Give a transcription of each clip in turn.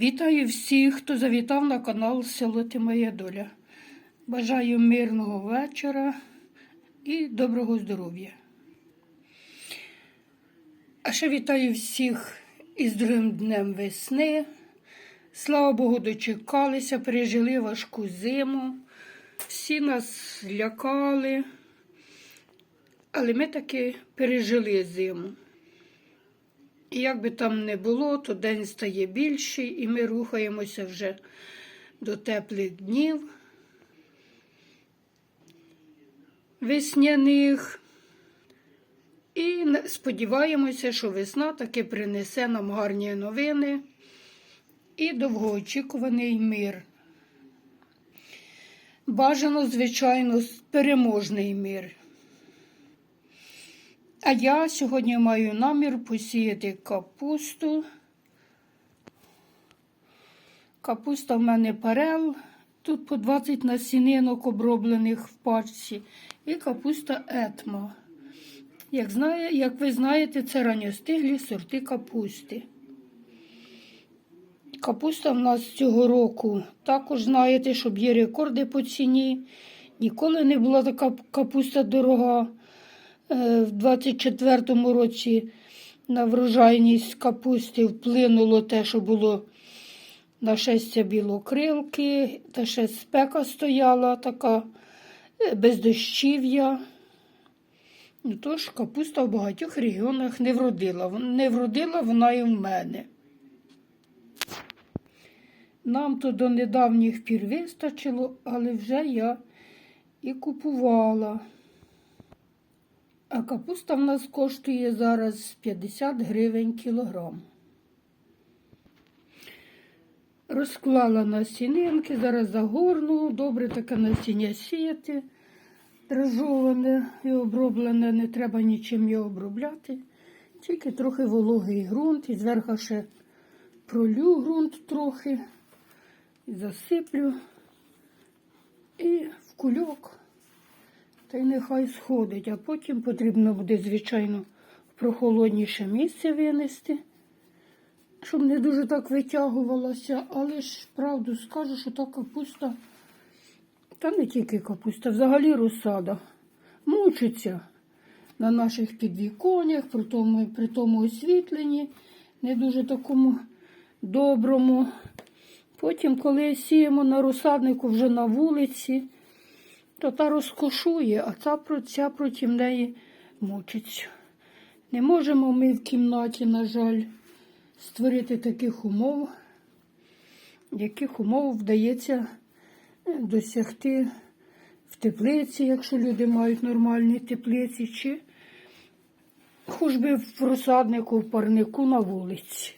Вітаю всіх, хто завітав на канал Село Ти Моя Доля. Бажаю мирного вечора і доброго здоров'я. А ще вітаю всіх із другим днем весни. Слава Богу, дочекалися, пережили важку зиму. Всі нас лякали, але ми таки пережили зиму. І як би там не було, то день стає більший, і ми рухаємося вже до теплих днів, весняних. І сподіваємося, що весна таки принесе нам гарні новини і довгоочікуваний мир. Бажано, звичайно, переможний мир. А я сьогодні маю намір посіяти капусту. Капуста в мене парел. Тут по 20 насінинок оброблених в пачці. І капуста етма. Як, знає, як ви знаєте, це ранньостиглі сорти капусти. Капуста в нас цього року також знаєте, щоб є рекорди по ціні. Ніколи не була така капуста дорога. Е, В 24-му році на врожайність капусти вплинуло те, що було нашестя білокрилки, та ще спека стояла така е, бездощів'я. Ну, Тож капуста в багатьох регіонах не вродила. Не вродила вона і в мене. Нам то до недавніх пір вистачило, але вже я і купувала. А капуста в нас коштує зараз 50 гривень кілограм. Розклала насінинки, зараз загорну, добре таке насіння сіяти. Дрожоване і оброблене, не треба нічим його обробляти. Тільки трохи вологий ґрунт і зверху ще пролю ґрунт трохи, і засиплю і в кульок. Та й нехай сходить, а потім потрібно буде, звичайно, в прохолодніше місце винести, щоб не дуже так витягувалося, але ж правду скажу, що та капуста, та не тільки капуста, взагалі розсада, мучиться на наших підвіконнях, при тому, при тому освітленні, не дуже такому доброму. Потім, коли сіємо на розсаднику вже на вулиці, то та розкошує, а ця, ця проти неї мучиться. Не можемо ми в кімнаті, на жаль, створити таких умов, яких умов вдається е, досягти в теплиці, якщо люди мають нормальні теплиці, чи хоч би в розсаднику, в парнику на вулиці.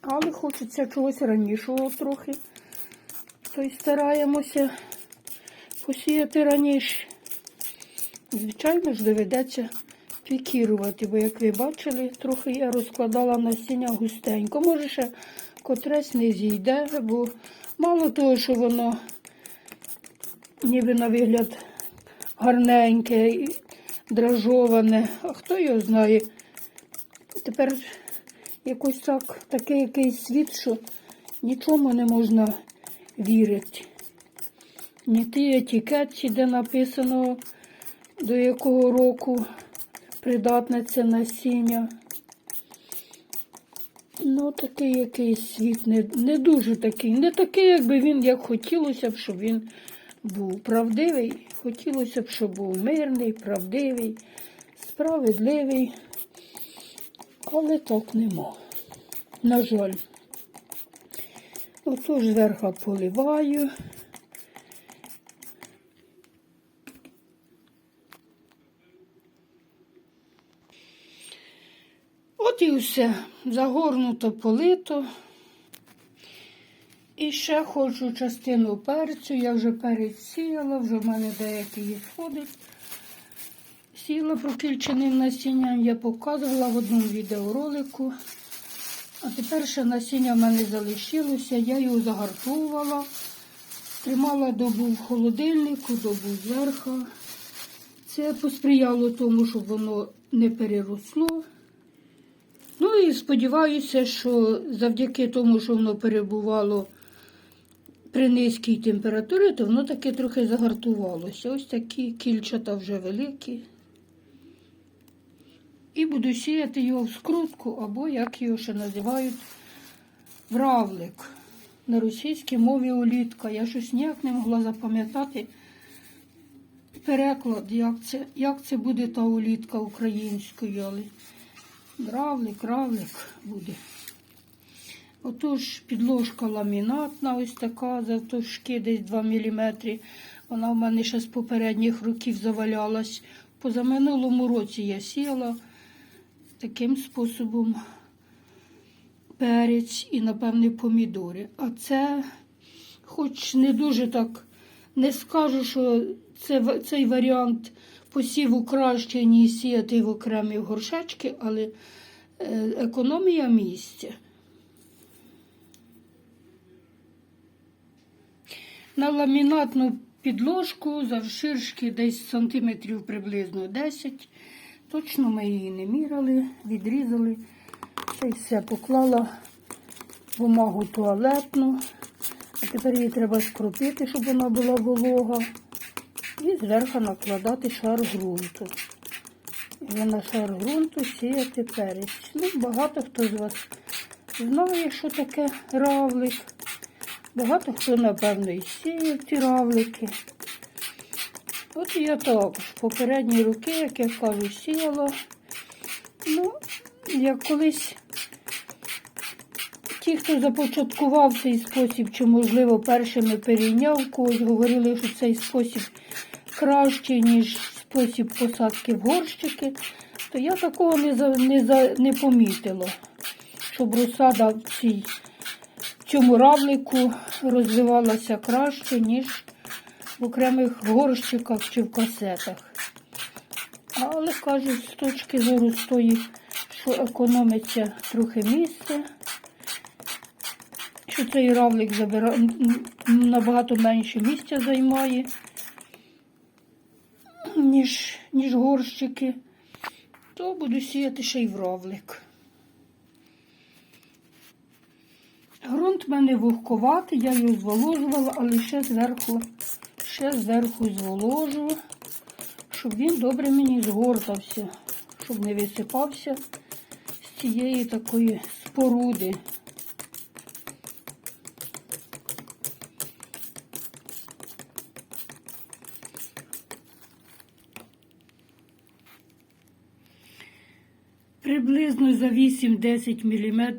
Але хочеться чогось ранішого трохи, то й стараємося посіяти раніше. Звичайно ж, доведеться пікірувати, бо, як ви бачили, трохи я розкладала насіння густенько. Може, ще котресь не зійде, бо мало того, що воно ніби на вигляд гарненьке і дражоване, а хто його знає. Тепер якось так, такий якийсь світ, що нічому не можна вірити. Ні ті етикетці, де написано, до якого року придатне це насіння. Ну, такий якийсь світ не, не дуже такий. Не такий, якби він, як хотілося б, щоб він був правдивий. Хотілося б, щоб був мирний, правдивий, справедливий. Але так нема. На жаль. Отож зверху поливаю. От і все. Загорнуто, полито. І ще хочу частину перцю. Я вже перець сіяла, вже в мене деякий відходить. Сіла прокільченим насінням, я показувала в одному відеоролику. А тепер ще насіння в мене залишилося, я його загартовувала, тримала добу в холодильнику, добу зверху. Це посприяло тому, щоб воно не переросло. Ну, і сподіваюся, що завдяки тому, що воно перебувало при низькій температурі, то воно таки трохи загартувалося. Ось такі кільчата вже великі. І буду сіяти його в скрутку, або, як його ще називають, вравлик. На російській мові улітка. Я щось ніяк не могла запам'ятати переклад, як це, як це буде та улітка українською, вравлик, равлик буде. Отож, підложка ламінатна, ось така, завтовшки десь 2 мм. Вона в мене ще з попередніх років завалялась. Позаминулому році я сіяла таким способом перець і, напевне, помідори. А це, хоч не дуже так, не скажу, що це, цей варіант посіву краще, ніж сіяти в окремі горшечки, але е, економія місця. На ламінатну підложку завширшки десь сантиметрів приблизно 10. Точно ми її не міряли, відрізали. Це й все поклала бумагу туалетну. А тепер її треба скропити, щоб вона була волога. І зверху накладати шар ґрунту. І на шар ґрунту сіяти перець. Ну, багато хто з вас знає, що таке равлик. Багато хто, напевно, і сіє ці равлики. От я також попередні роки, як я кажу, сіяла. Ну, як колись ті, хто започаткував цей спосіб, чи, можливо, першими перейняв когось, говорили, що цей спосіб кращий, ніж спосіб посадки в горщики, то я такого не, за, не, за, не помітила, щоб розсада в цій цьому равлику розвивалася краще, ніж в окремих горщиках чи в касетах. Але кажуть, з точки зору з тої, що економиться трохи місце, що цей равлик забира... набагато менше місця займає, ніж, ніж горщики, то буду сіяти ще й в равлик. Грунт в мене вогковатий, я його зволожувала, але ще зверху, ще зверху зволожу, щоб він добре мені згортався, щоб не висипався з цієї такої споруди. Приблизно за 8-10 мм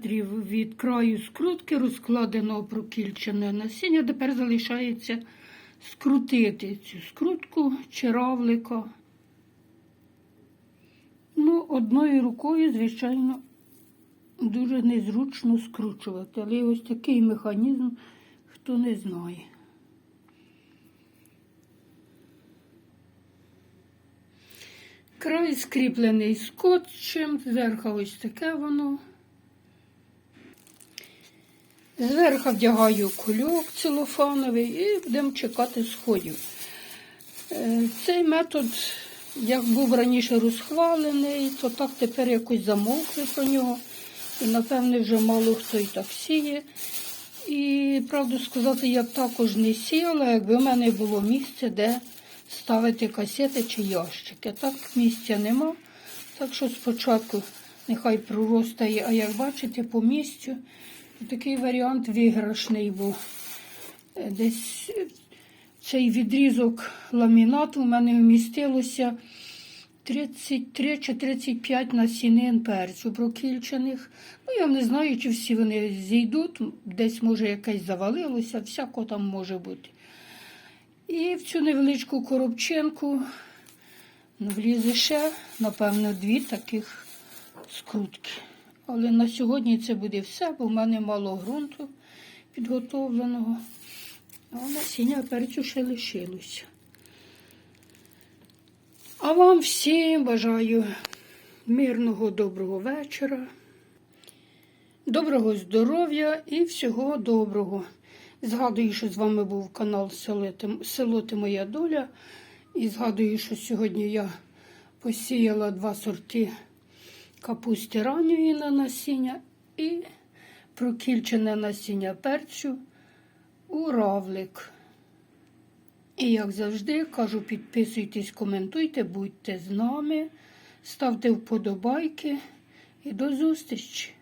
від краю скрутки розкладеного прокільчене насіння. Тепер залишається скрутити цю скрутку чи равлика. Ну, одною рукою, звичайно, дуже незручно скручувати. Але ось такий механізм, хто не знає. Край скріплений скотчем, зверху ось таке воно. Зверху вдягаю кульок целофановий і будемо чекати сходів. Е, Цей метод, як був раніше розхвалений, то так тепер якось замовкли про нього. І, напевне, вже мало хто і так сіє. І, правду сказати, я б також не сіяла, якби в мене було місце, де ставити касети чи ящики. Так місця нема. Так що спочатку нехай проростає, а як бачите, по місцю такий варіант виграшний, бо е, десь е, цей відрізок ламінату в мене вмістилося 33 чи 35 насінин перцю прокільчених. Ну, я не знаю, чи всі вони зійдуть, десь, може, якесь завалилося, всяко там може бути. І в цю невеличку коробчинку ну, влізе ще, напевно, дві таких скрутки. Але на сьогодні це буде все, бо в мене мало ґрунту підготовленого. А насіння перцю ще лишилося. А вам всім бажаю мирного доброго вечора, доброго здоров'я і всього доброго. Згадую, що з вами був канал Село Ти- Моя Доля. І згадую, що сьогодні я посіяла два сорти капусті ранньої на насіння і прокільчене насіння перцю у равлик. І як завжди, кажу, підписуйтесь, коментуйте, будьте з нами, ставте вподобайки і до зустрічі!